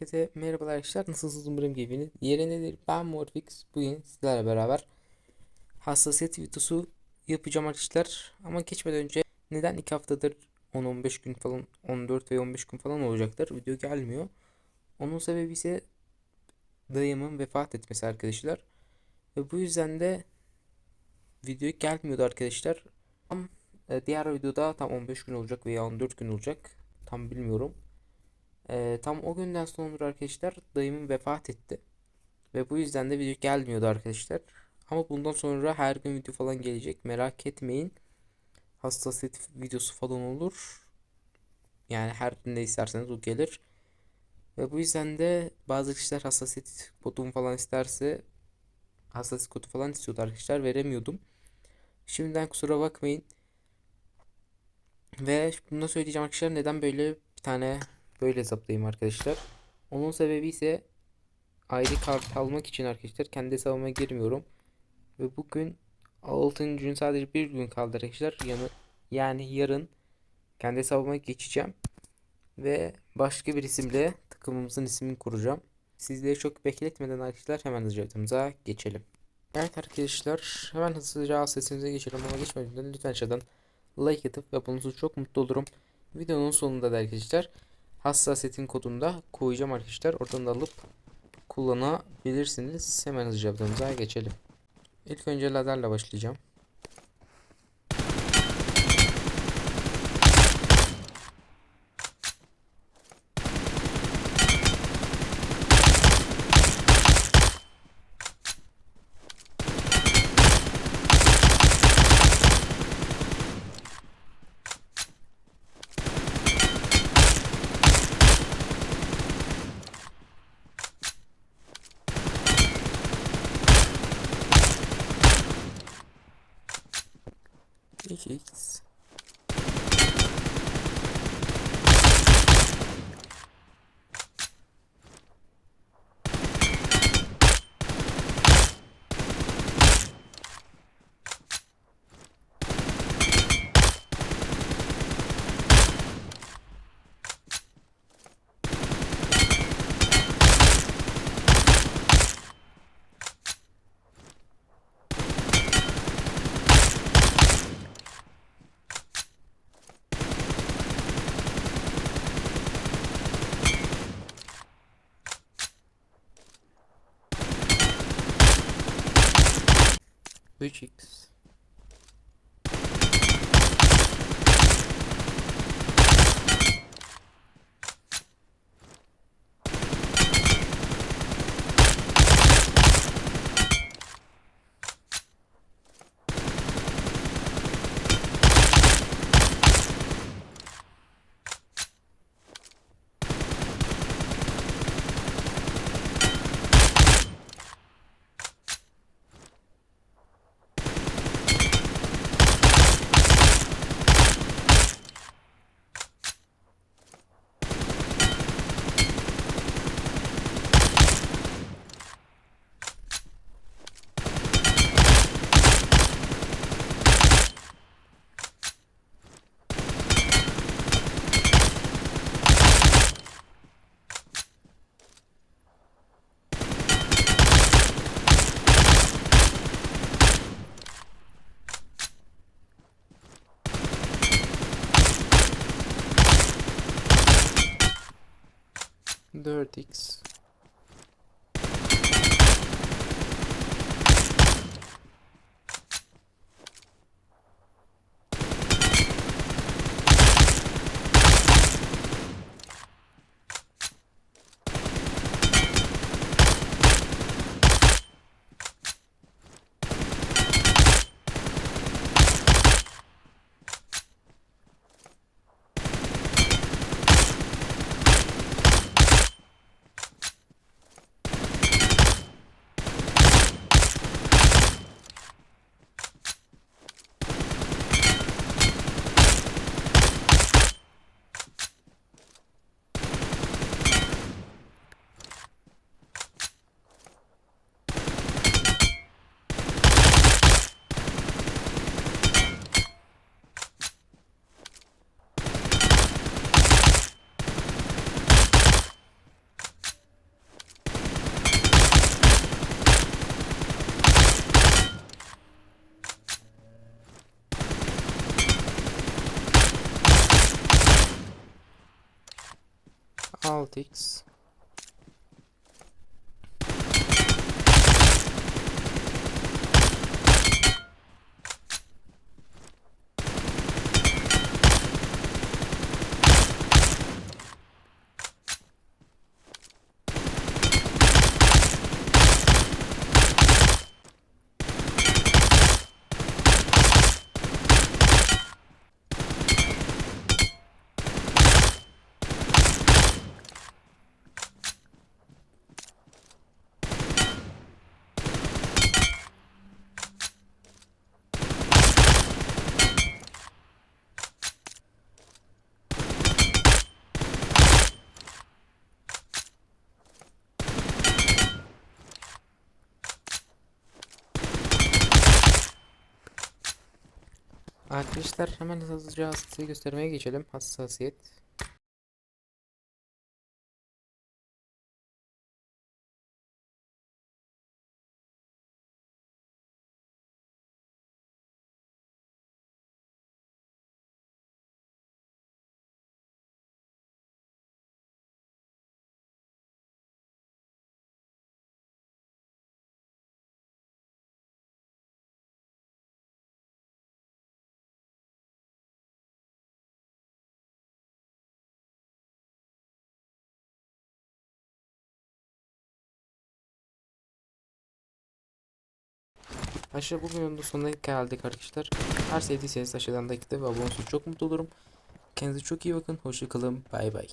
Herkese merhabalar arkadaşlar. Nasılsınız umarım keyfiniz yerindedir. Ben Morfix. Bugün sizlerle beraber hassasiyet videosu yapacağım arkadaşlar. Ama geçmeden önce neden 2 haftadır 10-15 gün falan 14 ve 15 gün falan olacaktır. Video gelmiyor. Onun sebebi ise dayımın vefat etmesi arkadaşlar. Ve bu yüzden de video gelmiyordu arkadaşlar. Tam e, diğer videoda tam 15 gün olacak veya 14 gün olacak. Tam bilmiyorum. Ee, tam o günden sonra arkadaşlar dayımın vefat etti. Ve bu yüzden de video gelmiyordu arkadaşlar. Ama bundan sonra her gün video falan gelecek. Merak etmeyin. Hassasiyet videosu falan olur. Yani her ne isterseniz o gelir. Ve bu yüzden de bazı kişiler hassasiyet kodumu falan isterse hassasiyet kodu falan istiyordu arkadaşlar. Veremiyordum. Şimdiden kusura bakmayın. Ve bunu da söyleyeceğim arkadaşlar neden böyle bir tane böyle hesaplayayım arkadaşlar. Onun sebebi ise ID kart almak için arkadaşlar kendi hesabıma girmiyorum. Ve bugün 6. gün sadece bir gün kaldı arkadaşlar. Yanı, yani yarın kendi hesabıma geçeceğim. Ve başka bir isimle takımımızın ismini kuracağım. Sizleri çok bekletmeden arkadaşlar hemen hızlıca videomuza geçelim. Evet arkadaşlar hemen hızlıca sesimize geçelim ama geçmeden lütfen aşağıdan like atıp ve çok mutlu olurum. Videonun sonunda da arkadaşlar hassasiyetin kodunu da koyacağım arkadaşlar. Oradan da alıp kullanabilirsiniz. Hemen hızlıca videomuza geçelim. İlk önce laderle başlayacağım. Görüşürüz. Blue cheeks. 4x Altix Arkadaşlar hemen hızlıca hassasiyet göstermeye geçelim. Hassasiyet. Aşağı bu videonun da sonuna geldik arkadaşlar. Her sevdiyseniz aşağıdan da ve abone olursanız çok mutlu olurum. Kendinize çok iyi bakın. Hoşça kalın. Bay bay.